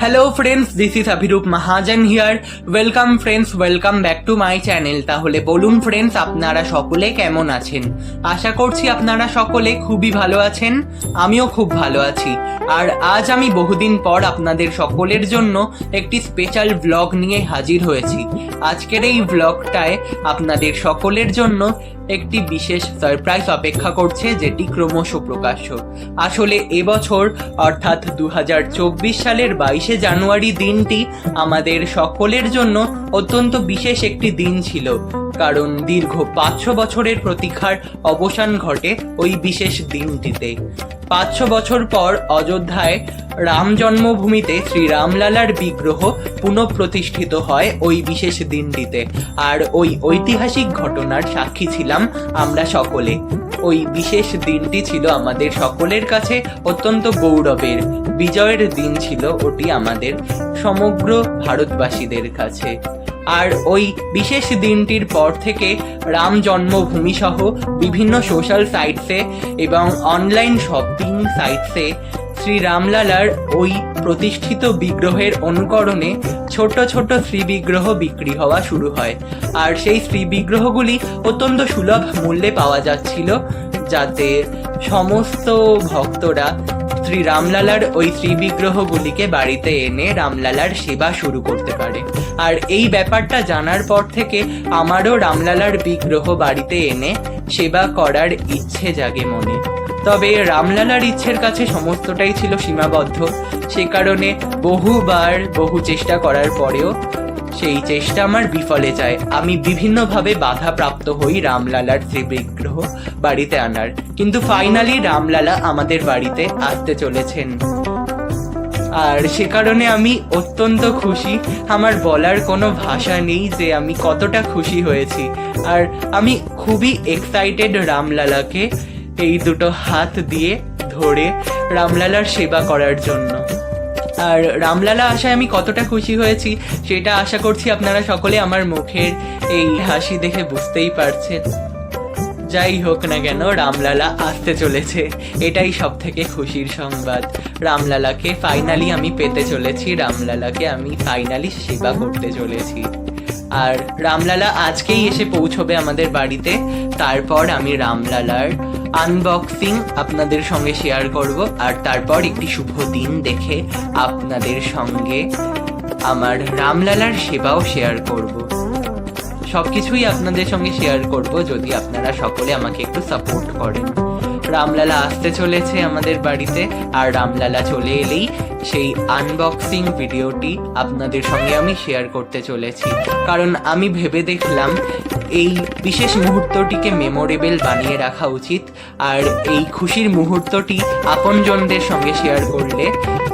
Hello friends this is Abhirup Mahajan here welcome friends welcome back to my channel তাহলে বলুন friends আপনারা সকলে কেমন আছেন? আশা করছি আপনারা সকলে খুবই ভালো আছেন, আমিও খুব ভালো আছি। আর আজ আমি বহুদিন পর আপনাদের সকলের জন্য একটি স্পেশাল ব্লগ নিয়ে হাজির হয়েছি। আজকের এই ব্লগটায় আপনাদের সকলের জন্য একটি বিশেষ সারপ্রাইজ অপেক্ষা করছে যেটি ক্রমশ প্রকাশ্য। আসলে এবছর অর্থাৎ দু হাজার চব্বিশ সালের বাইশে জানুয়ারি দিনটি আমাদের সকলের জন্য অত্যন্ত বিশেষ একটি দিন ছিল। কারণ দীর্ঘ পাঁচশো বছরের প্রতীক্ষার অবসান ঘটে ওই বিশেষ দিনটিতে। পাঁচশো বছর পর অযোধ্যায় রাম জন্মভূমিতে শ্রী রামলালার বিগ্রহ পুনঃপ্রতিষ্ঠিত হয় ওই বিশেষ দিনটিতে। আর ওই ঐতিহাসিক ঘটনার সাক্ষী ছিলাম আমরা সকলে। ওই বিশেষ দিনটি ছিল আমাদের সকলের কাছে অত্যন্ত গৌরবের। বিজয়ের দিন ছিল ওটি আমাদের সমগ্র ভারতবাসীদের কাছে। আর ওই বিশেষ দিনটির পর থেকে রাম জন্মভূমি সহ বিভিন্ন সোশ্যাল সাইটসে এবং অনলাইন শপিং সাইটসে শ্রী রামলালার ওই প্রতিষ্ঠিত বিগ্রহের অনুকরণে ছোট ছোট শ্রী বিগ্রহ বিক্রি হওয়া শুরু হয়। আর সেই শ্রী বিগ্রহগুলি অত্যন্ত সুলভ মূল্যে পাওয়া যাচ্ছিল। যাতে সমস্ত ভক্তরা শ্রী রামলালার ওই শ্রী বিগ্রহগুলিকে বাড়িতে এনে রামলালার সেবা শুরু করতে পারে। আর এই ব্যাপারটা জানার পর থেকে আমারও রামলালার বিগ্রহ বাড়িতে এনে সেবা করার ইচ্ছে জাগে মনে। তবে রামলালার ইচ্ছের কাছে সমস্তটাই ছিল সীমাবদ্ধ। সে কারণে বহুবার বহু চেষ্টা করার পরেও সেই চেষ্টা আমার বিফলে যায়। আমি বিভিন্নভাবে বাধা প্রাপ্ত হই রামলালার শ্রীবিগ্রহ বাড়িতে আনার। কিন্তু ফাইনালি রামলালা আমাদের বাড়িতে আসতে চলেছেন। আর সে কারণে আমি অত্যন্ত খুশি। আমার বলার কোনো ভাষা নেই যে আমি কতটা খুশি হয়েছি। আর আমি খুবই এক্সাইটেড রামলালাকে এই দুটো হাত দিয়ে ধরে রামলালার সেবা করার জন্য। আর রামলালা আশায় আমি কতটা খুশি হয়েছি সেটা আশা করছি আপনারা সকলে আমার মুখের এই হাসি দেখে বুঝতেই পারছেন। যাই হোক না কেন, রামলালা আসতে চলেছে। এটাই সব থেকে খুশির সংবাদ। রামলালাকে ফাইনালি আমি পেতে চলেছি, রামলালাকে আমি ফাইনালি সেবা করতে চলেছি। আর রামলালা আজকেই এসে পৌঁছবে আমাদের বাড়িতে, তারপর আমি রামলালার আনবক্সিং আপনাদের সঙ্গে শেয়ার করব, আর তারপর একটি শুভ দিন দেখে আপনাদের সঙ্গে আমার রামলালার সেবাও শেয়ার করব। সবকিছুই আপনাদের সঙ্গে শেয়ার করব যদি আপনারা সকলে আমাকে একটু সাপোর্ট করেন। রামলালা আসতে চলেছে আমাদের বাড়িতে, আর রামলালা চলে এলেই সেই আনবক্সিং ভিডিওটি আপনাদের সঙ্গে আমি শেয়ার করতে চলেছি। কারণ আমি ভেবে দেখলাম এই বিশেষ মুহূর্তটিকে মেমোরেবল বানিয়ে রাখা উচিত, আর এই খুশির মুহূর্তটি আপনজনদের সঙ্গে শেয়ার করলে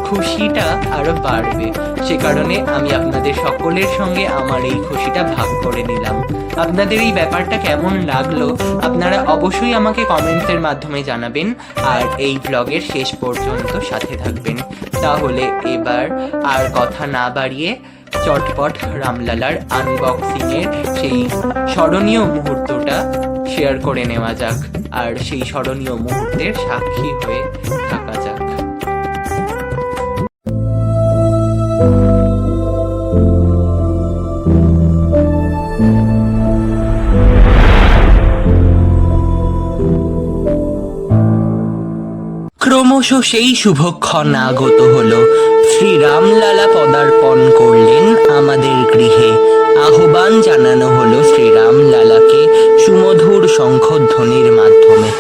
খুশিটা আরও বাড়বে। সে কারণে আমি আপনাদের সকলের সঙ্গে আমার এই খুশিটা ভাগ করে নিলাম। আপনাদের এই ব্যাপারটা কেমন লাগল, আপনারা অবশ্যই আমাকে কমেন্টসের মাধ্যমে জানাবেন আর এই ব্লগের শেষ পর্যন্ত সাথে থাকবেন। তাহলে এবার আর কথা না বাড়িয়ে চটপট রামলালার আনবক্সিং এর সেই স্মরণীয় মুহূর্তটা শেয়ার করে নেওয়া যাক। আর সেই স্মরণীয় মুহূর্তের সাক্ষী হয়ে থাকা যাক। ক্রমশ সেই শুভক্ষণ আগত হল। শ্রী রামলালা পদার্পণ করলেন আমাদের গৃহে। আহ্বান জানানো হলো শ্রী রামলালাকে সুমধুর শঙ্খধ্বনির মাধ্যমে।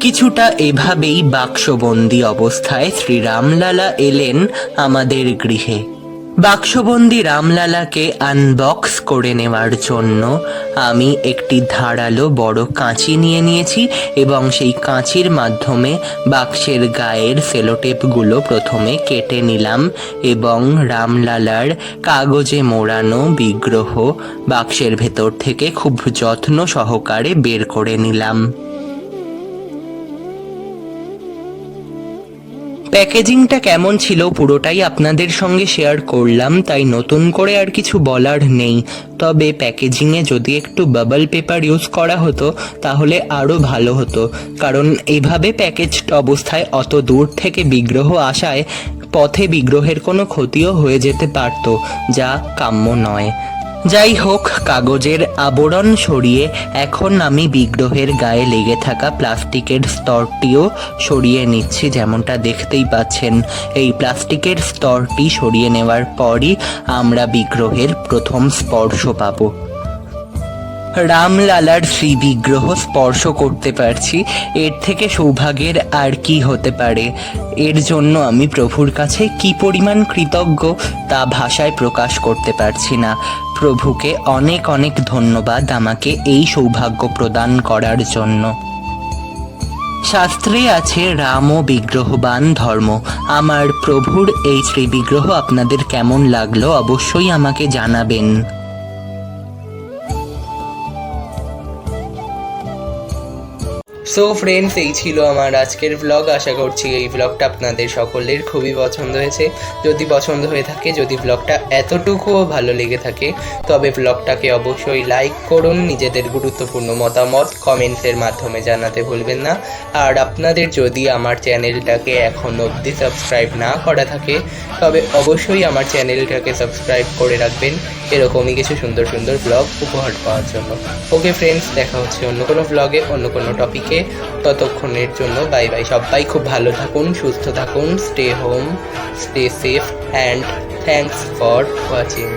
কিছুটা এভাবেই বাক্সবন্দি অবস্থায় শ্রী রামলালা এলেন আমাদের গৃহে। বাক্সবন্দি রামলালাকে আনবক্স করে নেওয়ার জন্য আমি একটি ধারালো বড় কাঁচি নিয়ে নিয়েছি এবং সেই কাঁচির মাধ্যমে বাক্সের গায়ের সেলোটেপগুলো প্রথমে কেটে নিলাম এবং রামলালার কাগজে মোড়ানো বিগ্রহ বাক্সের ভেতর থেকে খুব যত্ন সহকারে বের করে নিলাম। প্যাকেজিংটা কেমন ছিল পুরোটাই আপনাদের সঙ্গে শেয়ার করলাম, তাই নতুন করে আর কিছু বলার নেই। তবে প্যাকেজিংয়ে যদি একটু বাবল পেপার ইউজ করা হতো, তাহলে আরও ভালো হতো। কারণ এভাবে প্যাকেজড অবস্থায় অত দূর থেকে বিগ্রহ আসায়, পথে বিগ্রহের কোনো ক্ষতিও হয়ে যেতে পারত, যা কাম্য নয়। যাই হোক কাগজের আবরণ সরিয়ে এখন আমি বিগ্রহের গায়ে লেগে থাকা প্লাস্টিকের স্তরটিও সরিয়ে নিচ্ছি, যেমনটা দেখতেই পাচ্ছেন। এই প্লাস্টিকের স্তরটি সরিয়ে নেওয়ার পরই আমরা বিগ্রহের প্রথম স্পর্শ পাবো। রামলালার শ্রী বিগ্রহ স্পর্শ করতে পারছি, এর থেকে সৌভাগ্যের আর কি হতে পারে? এর জন্য আমি প্রভুর কাছে কি পরিমাণ কৃতজ্ঞ তা ভাষায় প্রকাশ করতে পারছি না। প্রভুকে অনেক অনেক ধন্যবাদ আমাকে এই সৌভাগ্য প্রদান করার জন্য। শাস্ত্রে আছে রাম ও বিগ্রহবান ধর্ম। আমার প্রভুর এই শ্রী বিগ্রহ আপনাদের কেমন লাগল অবশ্যই আমাকে জানাবেন। সো ফ্রেন্ডস এই ছিল আমার আজকের ব্লগ আশা করছি এই ব্লগটা আপনাদের সকলের খুবই পছন্দ হয়েছে। যদি পছন্দ হয়ে থাকে, যদি ব্লগটা এতটুকুও ভালো লেগে থাকে, তবে ব্লগটাকে অবশ্যই লাইক করুন। নিজেদের গুরুত্বপূর্ণ মতামত কমেন্টসের মাধ্যমে জানাতে ভুলবেন না। আর আপনাদের যদি আমার চ্যানেলটাকে এখন অবধি সাবস্ক্রাইব না করা থাকে, তবে অবশ্যই আমার চ্যানেলটাকে সাবস্ক্রাইব করে রাখবেন। এরকমই কিছু সুন্দর সুন্দর ব্লগ উপহার পাওয়ার জন্য। ওকে ফ্রেন্ডস দেখা হচ্ছে অন্য কোনো ব্লগে অন্য কোনো টপিকে ততক্ষণের জন্য বাই বাই। সবাই খুব ভালো থাকুন, সুস্থ থাকুন stay home stay safe and thanks for watching